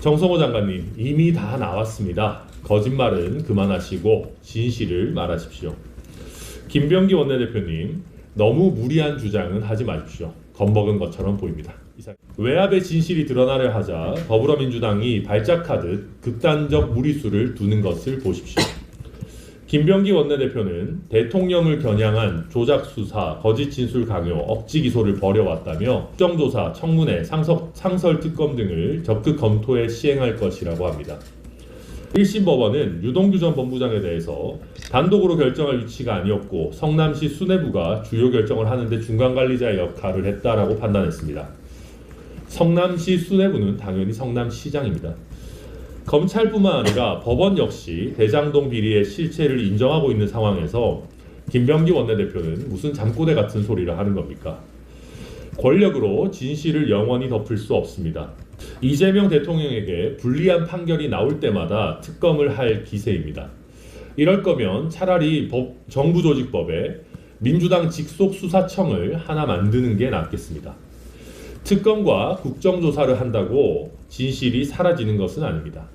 정성호 장관님 이미 다 나왔습니다. 거짓말은 그만하시고 진실을 말하십시오. 김병기 원내대표님 너무 무리한 주장은 하지 마십시오. 겁먹은 것처럼 보입니다. 외압의 진실이 드러나려 하자 더불어민주당이 발작하듯 극단적 무리수를 두는 것을 보십시오. 김병기 원내대표는 대통령을 겨냥한 조작 수사, 거짓 진술 강요, 억지 기소를 벌여왔다며 국정조사, 청문회, 상석, 상설 특검 등을 적극 검토해 시행할 것이라고 합니다. 1심 법원은 유동규 전 본부장에 대해서 단독으로 결정할 위치가 아니었고 성남시 수뇌부가 주요 결정을 하는데 중간 관리자의 역할을 했다라고 판단했습니다. 성남시 수뇌부는 당연히 성남시장입니다. 검찰뿐만 아니라 법원 역시 대장동 비리의 실체를 인정하고 있는 상황에서 김병기 원내대표는 무슨 잠꼬대 같은 소리를 하는 겁니까? 권력으로 진실을 영원히 덮을 수 없습니다. 이재명 대통령에게 불리한 판결이 나올 때마다 특검을 할 기세입니다. 이럴 거면 차라리 법, 정부조직법에 민주당 직속 수사청을 하나 만드는 게 낫겠습니다. 특검과 국정조사를 한다고 진실이 사라지는 것은 아닙니다.